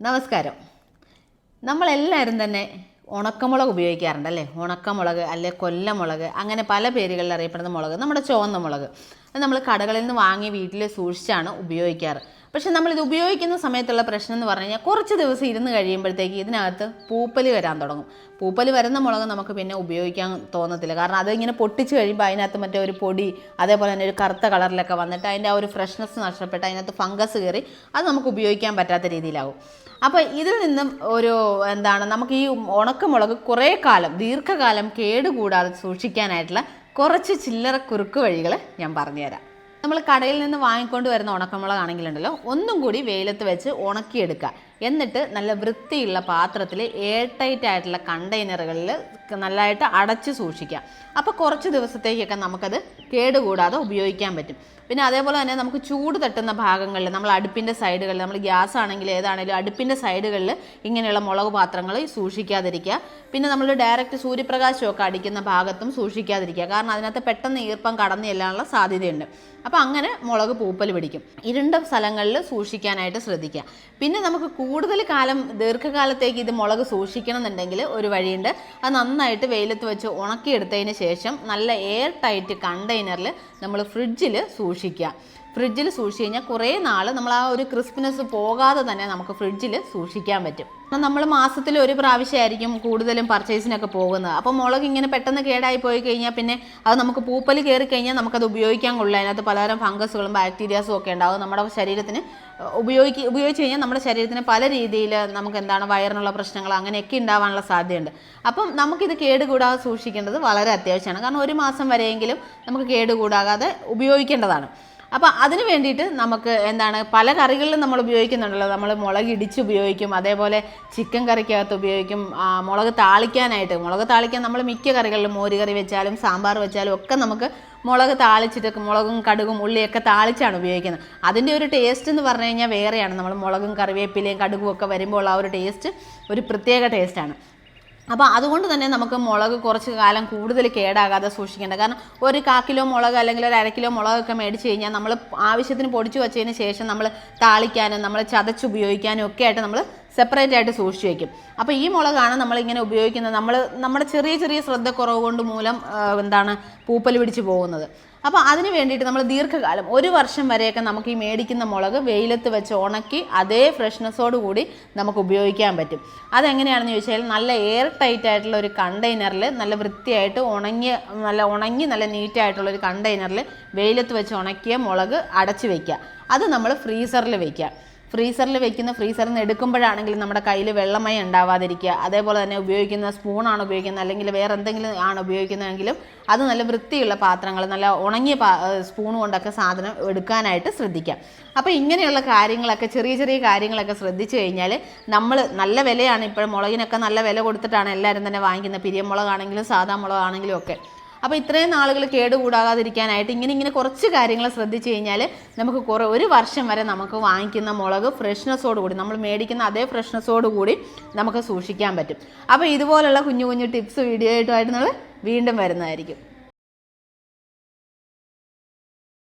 നമസ്കാരം. നമ്മളെല്ലാവരും തന്നെ ഉണക്കമുളക് ഉപയോഗിക്കാറുണ്ട് അല്ലേ ഉണക്കമുളക് അല്ലെ കൊല്ലമുളക് അങ്ങനെ പല പേരുകളിൽ അറിയപ്പെടുന്ന മുളക് നമ്മുടെ ചുവന്ന മുളക്. അത് നമ്മൾ കടകളിൽ നിന്ന് വാങ്ങി വീട്ടിൽ സൂക്ഷിച്ചാണ് ഉപയോഗിക്കാറ്. പക്ഷെ നമ്മളിത് ഉപയോഗിക്കുന്ന സമയത്തുള്ള പ്രശ്നം എന്ന് പറഞ്ഞു കഴിഞ്ഞാൽ കുറച്ച് ദിവസം ഇരുന്ന് കഴിയുമ്പോഴത്തേക്ക് ഇതിനകത്ത് പൂപ്പൽ വരാൻ തുടങ്ങും. പൂപ്പൽ വരുന്ന മുളക് നമുക്ക് പിന്നെ ഉപയോഗിക്കാൻ തോന്നത്തില്ല. കാരണം അതിങ്ങനെ പൊട്ടിച്ച് കഴിയുമ്പോൾ അതിനകത്ത് മറ്റേ ഒരു പൊടി അതേപോലെ തന്നെ ഒരു കറുത്ത കളറിലൊക്കെ വന്നിട്ട് അതിന്റെ ആ ഒരു ഫ്രഷ്നെസ് നഷ്ടപ്പെട്ട് അതിനകത്ത് ഫംഗസ് കയറി അത് നമുക്ക് ഉപയോഗിക്കാൻ പറ്റാത്ത രീതിയിലാവും. അപ്പോൾ ഇതിൽ നിന്നും ഒരു എന്താണ് നമുക്ക് ഈ ഉണക്കമുളക് കുറേ കാലം ദീർഘകാലം കേടുകൂടാതെ സൂക്ഷിക്കാനായിട്ടുള്ള കുറച്ച് ചില്ലറ കുറുക്ക് വഴികൾ ഞാൻ പറഞ്ഞുതരാം. നമ്മൾ കടയിൽ നിന്ന് വാങ്ങിക്കൊണ്ട് വരുന്ന ഉണക്കമുളകാണെങ്കിലുണ്ടല്ലോ ഒന്നും കൂടി വെയിലത്ത് വെച്ച് ഉണക്കിയെടുക്കുക. എന്നിട്ട് നല്ല വൃത്തിയുള്ള പാത്രത്തിൽ എയർ ടൈറ്റ് ആയിട്ടുള്ള കണ്ടെയ്നറുകളിൽ നല്ലതായിട്ട് അടച്ച് സൂക്ഷിക്കാം അപ്പോൾ കുറച്ച് ദിവസത്തേക്കൊക്കെ നമുക്കത് കേടുകൂടാതെ ഉപയോഗിക്കാൻ പറ്റും. പിന്നെ അതേപോലെ തന്നെ നമുക്ക് ചൂട് തട്ടുന്ന ഭാഗങ്ങളിൽ നമ്മൾ അടുപ്പിന്റെ സൈഡുകളിൽ നമ്മൾ ഗ്യാസ് ആണെങ്കിലും ഏതാണെങ്കിലും അടുപ്പിന്റെ സൈഡുകളിൽ ഇങ്ങനെയുള്ള മുളക് പാത്രങ്ങൾ സൂക്ഷിക്കാതിരിക്കുക. പിന്നെ നമ്മൾ ഡയറക്റ്റ് സൂര്യപ്രകാശമൊക്കെ അടിക്കുന്ന ഭാഗത്തും സൂക്ഷിക്കാതിരിക്കുക. കാരണം അതിനകത്ത് പെട്ടെന്ന് ഈർപ്പം കടന്നു ചെല്ലാനുള്ള സാധ്യതയുണ്ട്. അപ്പോൾ അങ്ങനെ മുളക് പൂപ്പൽ പിടിക്കും. ഇരുണ്ട സ്ഥലങ്ങളിൽ സൂക്ഷിക്കാനായിട്ട് ശ്രദ്ധിക്കുക. പിന്നെ നമുക്ക് കൂടുതൽ കാലം ദീർഘകാലത്തേക്ക് ഇത് മുളക് സൂക്ഷിക്കണം എന്നുണ്ടെങ്കിൽ ഒരു വഴിയുണ്ട്. അത് നന്നായിട്ട് വെയിലത്ത് വെച്ച് ഉണക്കിയെടുത്തതിന് ശേഷം നല്ല എയർ ടൈറ്റ് കണ്ടെയ്നറിൽ നമ്മൾ ഫ്രിഡ്ജിൽ സൂക്ഷിക്കുക. ഫ്രിഡ്ജിൽ സൂക്ഷിച്ച് കഴിഞ്ഞാൽ കുറേ നാൾ നമ്മൾ ആ ഒരു ക്രിസ്പിനെസ് പോകാതെ തന്നെ നമുക്ക് ഫ്രിഡ്ജിൽ സൂക്ഷിക്കാൻ പറ്റും. നമ്മൾ മാസത്തിൽ ഒരു പ്രാവശ്യമായിരിക്കും കൂടുതലും പർച്ചേസിനൊക്കെ പോകുന്നത്. അപ്പോൾ മുളക് ഇങ്ങനെ പെട്ടെന്ന് കേടായി പോയി കഴിഞ്ഞാൽ പിന്നെ അത് നമുക്ക് പൂപ്പൽ കയറി കഴിഞ്ഞാൽ നമുക്കത് ഉപയോഗിക്കാൻ കൊള്ളില്ല. അതിനകത്ത് പലതരം ഫംഗസുകളും ബാക്ടീരിയാസും ഒക്കെ ഉണ്ടാകും നമ്മുടെ ശരീരത്തിന് ഉപയോഗിക്കുക ഉപയോഗിച്ച് കഴിഞ്ഞാൽ നമ്മുടെ ശരീരത്തിന് പല രീതിയിൽ നമുക്ക് എന്താണ് വയറിനുള്ള പ്രശ്നങ്ങൾ അങ്ങനെയൊക്കെ ഉണ്ടാവാനുള്ള സാധ്യതയുണ്ട്. അപ്പം നമുക്കിത് കേടുകൂടാതെ സൂക്ഷിക്കേണ്ടത് വളരെ അത്യാവശ്യമാണ്. കാരണം ഒരു മാസം വരെയെങ്കിലും നമുക്ക് കേടുകൂടാകാതെ ഉപയോഗിക്കേണ്ടതാണ്. അപ്പോൾ അതിന് വേണ്ടിയിട്ട് നമുക്ക് എന്താണ് പല കറികളിലും നമ്മൾ ഉപയോഗിക്കുന്നുണ്ടല്ലോ. നമ്മൾ മുളക് ഇടിച്ച് ഉപയോഗിക്കും അതേപോലെ ചിക്കൻ കറിക്കകത്ത് ഉപയോഗിക്കും മുളക് താളിക്കാനായിട്ട്. മുളക് താളിക്കാൻ നമ്മൾ മിക്ക കറികളിലും മോര് കറി വെച്ചാലും സാമ്പാർ വെച്ചാലും ഒക്കെ നമുക്ക് മുളക് താളിച്ചിട്ട് മുളകും കടുകും ഉള്ളിയൊക്കെ താളിച്ചാണ് ഉപയോഗിക്കുന്നത്. അതിന്റെ ഒരു ടേസ്റ്റ് എന്ന് പറഞ്ഞു കഴിഞ്ഞാൽ വേറെയാണ്. നമ്മൾ മുളകും കറിവേപ്പിലയും കടുകും ഒക്കെ വരുമ്പോൾ ആ ഒരു ടേസ്റ്റ് ഒരു പ്രത്യേക ടേസ്റ്റാണ് അപ്പോൾ അതുകൊണ്ട് തന്നെ നമുക്ക് മുളക് കുറച്ച് കാലം കൂടുതൽ കേടാകാതെ സൂക്ഷിക്കേണ്ട. കാരണം ഒരു കാ കിലോ മുളക് അല്ലെങ്കിൽ ഒരു അര കിലോ മുളകൊക്കെ മേടിച്ച് കഴിഞ്ഞാൽ നമ്മൾ ആവശ്യത്തിന് പൊടിച്ചു വെച്ചതിന് ശേഷം നമ്മൾ താളിക്കാനും നമ്മൾ ചതച്ച് ഉപയോഗിക്കാനും ഒക്കെ ആയിട്ട് നമ്മൾ സെപ്പറേറ്റ് ആയിട്ട് സൂക്ഷിച്ച് വെക്കും. അപ്പോൾ ഈ മുളകാണ് നമ്മളിങ്ങനെ ഉപയോഗിക്കുന്നത്. നമ്മൾ നമ്മുടെ ചെറിയ ചെറിയ ശ്രദ്ധക്കുറവ് കൊണ്ട് മൂലം എന്താണ് പൂപ്പൽ പിടിച്ച് പോകുന്നത്. അപ്പോൾ അതിന് വേണ്ടിയിട്ട് നമ്മൾ ദീർഘകാലം ഒരു വർഷം വരെയൊക്കെ നമുക്ക് ഈ മേടിക്കുന്ന മുളക് വെയിലത്ത് വെച്ച് ഉണക്കി അതേ കൂടി നമുക്ക് ഉപയോഗിക്കാൻ പറ്റും. അതെങ്ങനെയാണെന്ന് ചോദിച്ചാൽ നല്ല എയർ ടൈറ്റ് ആയിട്ടുള്ള ഒരു കണ്ടെയ്നറിൽ നല്ല വൃത്തിയായിട്ട് ഉണങ്ങിയ നല്ല ഉണങ്ങി നല്ല നീറ്റായിട്ടുള്ള ഒരു കണ്ടെയ്നറിൽ വെയിലത്ത് വെച്ച് ഉണക്കിയ മുളക് അടച്ചു വയ്ക്കുക അത് നമ്മൾ ഫ്രീസറിൽ വയ്ക്കുക ഫ്രീസറിൽ വെക്കുന്ന ഫ്രീസറിൽ നിന്ന് എടുക്കുമ്പോഴാണെങ്കിലും നമ്മുടെ കയ്യിൽ വെള്ളമയം ഉണ്ടാവാതിരിക്കുക. അതേപോലെ തന്നെ ഉപയോഗിക്കുന്ന സ്പൂണാണ് ഉപയോഗിക്കുന്നത്. അല്ലെങ്കിൽ വേറെ എന്തെങ്കിലും ആണ് ഉപയോഗിക്കുന്നതെങ്കിലും അത് നല്ല വൃത്തിയുള്ള പാത്രങ്ങൾ നല്ല ഉണങ്ങിയ സ്പൂൺ കൊണ്ടൊക്കെ സാധനം എടുക്കാനായിട്ട് ശ്രദ്ധിക്കാം. അപ്പോൾ ഇങ്ങനെയുള്ള കാര്യങ്ങളൊക്കെ ചെറിയ ചെറിയ കാര്യങ്ങളൊക്കെ ശ്രദ്ധിച്ചു കഴിഞ്ഞാൽ നമ്മൾ നല്ല വിലയാണ് ഇപ്പോൾ മുളകിനൊക്കെ നല്ല വില കൊടുത്തിട്ടാണ് എല്ലാവരും തന്നെ വാങ്ങിക്കുന്നത്. പിരിയമുളകാണെങ്കിലും സാധാ മുളകാണെങ്കിലും ഒക്കെ. അപ്പോൾ ഇത്രയും നാളുകൾ കേടുകൂടാകാതിരിക്കാനായിട്ട് ഇങ്ങനെ ഇങ്ങനെ കുറച്ച് കാര്യങ്ങൾ ശ്രദ്ധിച്ചു കഴിഞ്ഞാൽ നമുക്ക് കുറേ ഒരു വർഷം വരെ നമുക്ക് വാങ്ങിക്കുന്ന മുളക് ഫ്രഷ്നെസ്സോട് കൂടി നമ്മൾ മേടിക്കുന്ന അതേ ഫ്രഷ്നെസ്സോട് കൂടി നമുക്ക് സൂക്ഷിക്കാൻ പറ്റും. അപ്പോൾ ഇതുപോലുള്ള കുഞ്ഞു കുഞ്ഞു ടിപ്സ് വീഡിയോ ആയിട്ടുമായിട്ട് നമ്മൾ വീണ്ടും വരുന്നതായിരിക്കും.